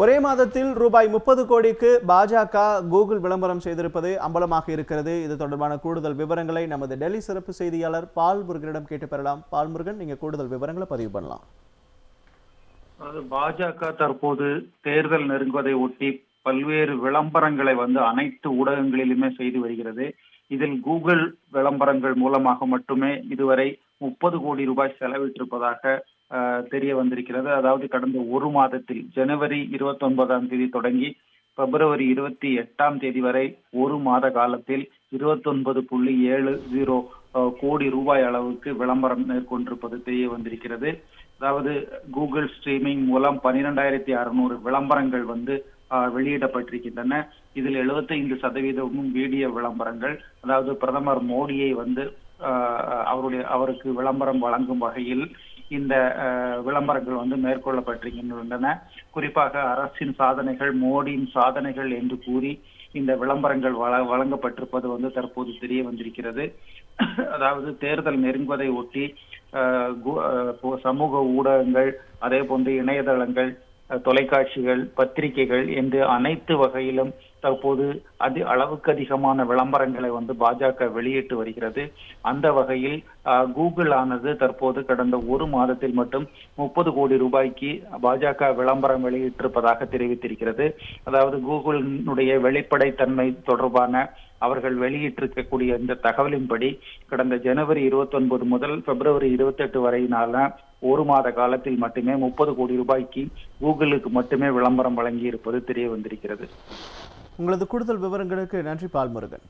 ஒரே மாதத்தில் ரூபாய் முப்பது கோடிக்கு பாஜக கூகுள் விளம்பரம் செய்திருப்பது அம்பலமாக இருக்கிறது. இது தொடர்பான கூடுதல் விவரங்களை நமது டெல்லி சிறப்பு செய்தியாளர் பால் முருகனிடம் கேட்டு பெறலாம். பால் முருகன் நீங்க கூடுதல் விவரங்களை பதிவு பண்ணலாம். பாஜக தற்போது தேர்தல் நெருங்குவதை ஒட்டி பல்வேறு விளம்பரங்களை வந்து அனைத்து ஊடகங்களிலுமே செய்து வருகிறது. இதில் கூகுள் விளம்பரங்கள் மூலமாக மட்டுமே இதுவரை முப்பது கோடி ரூபாய் செலவிட்டிருப்பதாக தெரிய வந்திருக்கிறது. அதாவது கடந்த ஒரு மாதத்தில் ஜனவரி இருபத்தி ஒன்பதாம் தேதி தொடங்கி பிப்ரவரி இருபத்தி எட்டாம் தேதி வரை ஒரு மாத காலத்தில் இருபத்தொன்பது புள்ளி ஏழு ஜீரோ கோடி ரூபாய் அளவுக்கு விளம்பரம் மேற்கொண்டிருப்பது தெரிய வந்திருக்கிறது. அதாவது கூகுள் ஸ்ட்ரீமிங் மூலம் பனிரெண்டாயிரத்தி அறுநூறு விளம்பரங்கள் வந்து வெளியிடப்பட்டிருக்கின்றன. இதில் 75% சதவீதமும் வீடியோ விளம்பரங்கள். அதாவது பிரதமர் மோடியை வந்து அவருடைய அவருக்கு விளம்பரம் வழங்கும் வகையில் இந்த விளம்பரங்கள் வந்து மேற்கொள்ளப்பட்டிருக்கின்றன. குறிப்பாக அரசின் சாதனைகள் மோடியின் சாதனைகள் என்று கூறி இந்த விளம்பரங்கள் வழ வழங்கப்பட்டிருப்பது வந்து தற்போது தெரிய வந்திருக்கிறது. அதாவது தேர்தல் நெருங்குவதை ஒட்டி கு- சமூக ஊடகங்கள் அதே போன்று இணையதளங்கள் தொலைக்காட்சிகள் பத்திரிகைகள் என்று அனைத்து வகையிலும் தற்போது அதி அளவுக்கு அதிகமான விளம்பரங்களை வந்து பாஜக வெளியிட்டு வருகிறது. அந்த வகையில் கூகுள் ஆனது தற்போது கடந்த ஒரு மாதத்தில் மட்டும் முப்பது கோடி ரூபாய்க்கு பாஜக விளம்பரம் வெளியிட்டிருப்பதாக தெரிவித்திருக்கிறது. அதாவது கூகுளினுடைய வெளிப்படைத்தன்மை தொடர்பான அவர்கள் வெளியிட்டிருக்கக்கூடிய இந்த தகவலின்படி கடந்த ஜனவரி 29 முதல் பிப்ரவரி இருபத்தெட்டு வரையினால ஒரு மாத காலத்தில் மட்டுமே முப்பது கோடி ரூபாய்க்கு கூகுளுக்கு மட்டுமே விளம்பரம் வழங்கி இருப்பது தெரிய வந்திருக்கிறது. உங்களது கூடுதல் விவரங்களுக்கு நன்றி பால்முருகன்.